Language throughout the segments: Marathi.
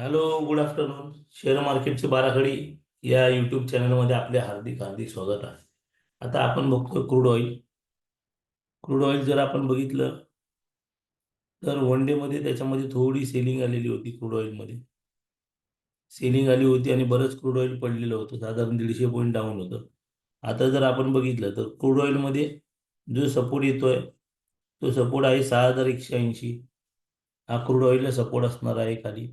Hello good afternoon. शेअर मार्केटची बाराखडी या युट्यूब चॅनलमध्ये आपले हार्दिक हार्दिक स्वागत आहे. आता आपण बघतोय क्रूड ऑइल. क्रूड ऑइल जर आपण बघितलं तर वन डेमध्ये त्याच्यामध्ये थोडी सेलिंग आलेली होती क्रूड ऑइलमध्ये सेलिंग आली होती आणि बरंच क्रूड ऑइल पडलेलं होतं. साधारण दीडशे पॉईंट डाऊन होतं. आता जर आपण बघितलं तर क्रूड ऑइलमध्ये जो सपोर्ट येतोय तो सपोर्ट आहे सहा हजार एकशे ऐंशी. हा क्रूड ऑइलला सपोर्ट असणार आहे खाली.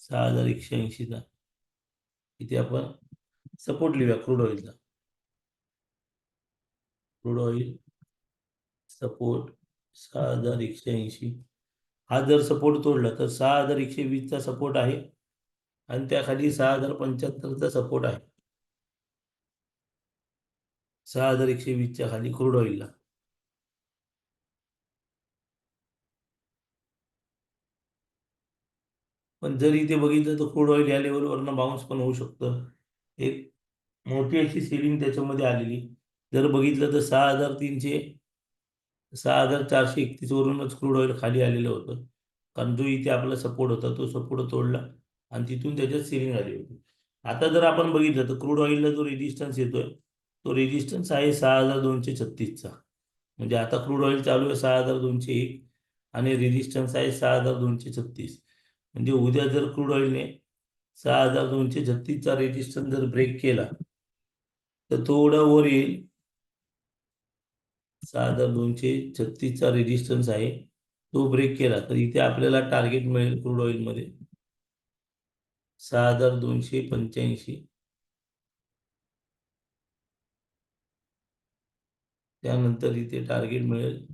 सहा हजार एकशे ऐंशीचा इथे आपण सपोर्ट लिहूया क्रूड ऑइलचा क्रूड ऑइल सपोर्ट सहा हजार एकशे ऐंशी. हा जर सपोर्ट तोडला तर सहा हजार एकशे वीसचा सपोर्ट आहे. आणि त्याखाली सहा हजार पंच्याहत्तरचा सपोर्ट आहे. सहा हजार एकशे वीसच्या खाली क्रूड ऑइलला पण जर इथे बघितलं तर क्रूड ऑइल या लेवलवरनं बाउन्स पण होऊ शकतं. एक मोठी अशी सेलिंग त्याच्यामध्ये आलेली. जर बघितलं तर सहा हजार तीनशे सहा हजार चारशे एकतीस वरूनच क्रूड ऑइल खाली आलेलं होतं. कारण जो इथे आपला सपोर्ट होता तो सपोर्ट तोडला आणि तिथून त्याच्यात सेलिंग आली होती. आता जर आपण बघितलं तर क्रूड ऑइलला जो रेजिस्टन्स येतोय तो रेजिस्टन्स आहे सहा हजार दोनशे छत्तीसचा. म्हणजे आता क्रूड ऑइल चालू आहे सहा हजार दोनशे एक आणि रेजिस्टन्स आहे सहा हजार दोनशे छत्तीस. म्हणजे उद्या जर क्रूड ऑइलने सहा हजार दोनशे छत्तीसचा रेजिस्टन्स जर ब्रेक केला तर थोडा वर येईल. सहा हजार दोनशे छत्तीसचा रेजिस्टन्स आहे तो ब्रेक केला तर इथे आपल्याला टार्गेट मिळेल क्रूड ऑइलमध्ये सहा हजार दोनशे पंच्याऐंशी. त्यानंतर इथे टार्गेट मिळेल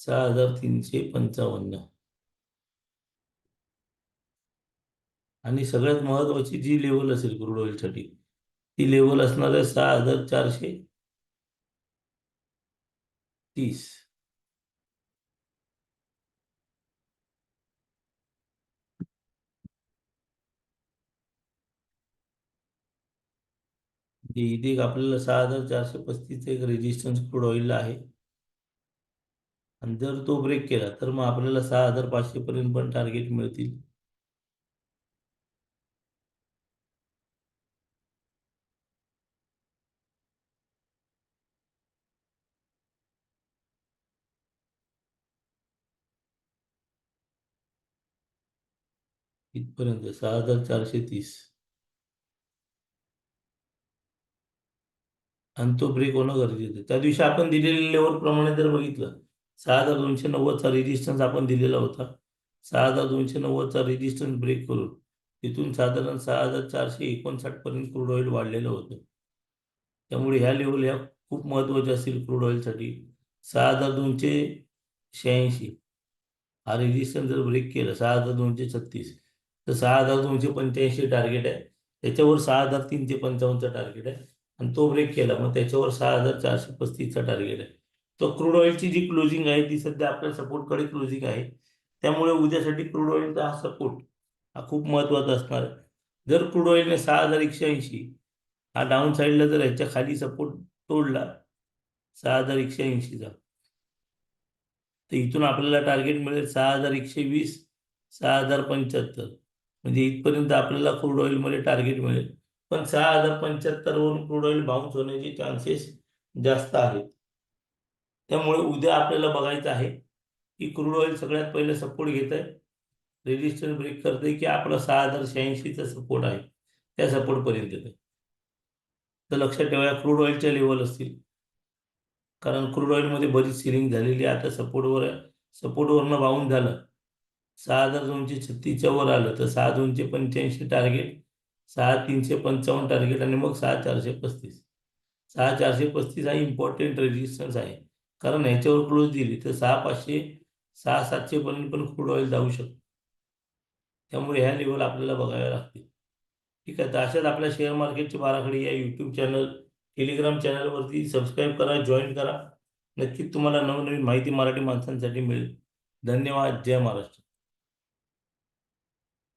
सहा हजार तीनशे पंचावन्न. आणि सगळ्यात महत्वाची जी लेवल असेल क्रूड ऑइलसाठी ती लेवल असणार आहे सहा हजार चारशे तीस. इथे एक आपल्याला सहा हजार चारशे पस्तीस एक रेजिस्टन्स क्रूड ऑइलला आहे. आणि जर तो ब्रेक केला तर मग आपल्याला सहा हजार पाचशे पर्यंत पण टार्गेट मिळतील. इथपर्यंत सहा हजार चारशे तीस. आणि तो ब्रेक होणं गरजेचं आहे. त्या दिवशी आपण दिलेल्या लेवल प्रमाणे जर बघितलं सहा हजार दोनशे नव्वदचा रेजिस्टन्स आपण दिलेला होता. सहा हजार दोनशे नव्वदचा रेजिस्टन्स ब्रेक करून तिथून साधारण सहा हजार चारशे एकोणसाठपर्यंत क्रूड ऑइल वाढलेलं होतं. त्यामुळे ह्या लेवल ह्या खूप महत्त्वाच्या असतील क्रूड ऑइलसाठी सहा हजार दोनशे शहाऐंशी. हा रेजिस्टन्स जर ब्रेक केला सहा हजार दोनशे छत्तीस तर सहा हजार दोनशे पंच्याऐंशी टार्गेट आहे. त्याच्यावर सहा हजार तीनशे पंचावन्नचा टार्गेट आहे. आणि तो ब्रेक केला मग त्याच्यावर सहा हजार चारशे पस्तीसचा टार्गेट आहे. तो क्रूड ऑइलची जी क्लोजिंग आहे ती सध्या आपल्या सपोर्टकडे क्लोजिंग आहे. त्यामुळे उद्यासाठी क्रूड ऑइलचा हा सपोर्ट हा खूप महत्त्वाचा असणार आहे. जर क्रूड ऑइलने सहा हजार एकशे ऐंशी हा डाऊन साईडला जर ह्याच्या खाली सपोर्ट तोडला सहा हजार एकशे ऐंशीचा तर इथून आपल्याला टार्गेट मिळेल सहा हजार एकशे वीस सहा हजार पंच्याहत्तर. म्हणजे इथपर्यंत आपल्याला क्रूड ऑइलमध्ये टार्गेट मिळेल. पण सहा हजार पंच्याहत्तर वरून क्रूड ऑइल बाउन्स होण्याचे चान्सेस जास्त आहेत. त्यामुळे उद्या आपल्याला बघायचं आहे की क्रूड ऑइल सगळ्यात पहिले सपोर्ट घेत आहे रेजिस्टन्स ब्रेक करते की आपला सहा हजार शहाऐंशीचा सपोर्ट आहे. त्या सपोर्टपर्यंत येते तर लक्षात ठेवा क्रूड ऑइलच्या लेवल असतील. कारण क्रूड ऑइलमध्ये बरीच सिलिंग झालेली आहे. आता सपोर्टवर सपोर्टवरनं बाउन्स झालं. सहा हजार दोनशे छत्तीसच्या वर आलं. तर सहा दोनशे पंच्याऐंशी टार्गेट सहा तीनशे पंचावन्न टार्गेट आणि मग सहा चारशे पस्तीस. सहा चारशे पस्तीस हा इम्पॉर्टंट रेजिस्टन्स आहे. कारण ह्याच्यावर क्लोज दिली तर सहा पाचशे सहा सातशेपर्यंत पण क्रूड ऑइल जाऊ शकतो. त्यामुळे ह्या लेवल आपल्याला बघाव्या लागतील. ठीक आहे तर अशाच आपल्या शेअर मार्केटची बाराखडी या यूट्यूब चॅनल टेलिग्राम चॅनलवरती सबस्क्राईब करा जॉईन करा. नक्कीच तुम्हाला नवनवीन माहिती मराठी माणसांसाठी मिळेल. धन्यवाद. जय महाराष्ट्र.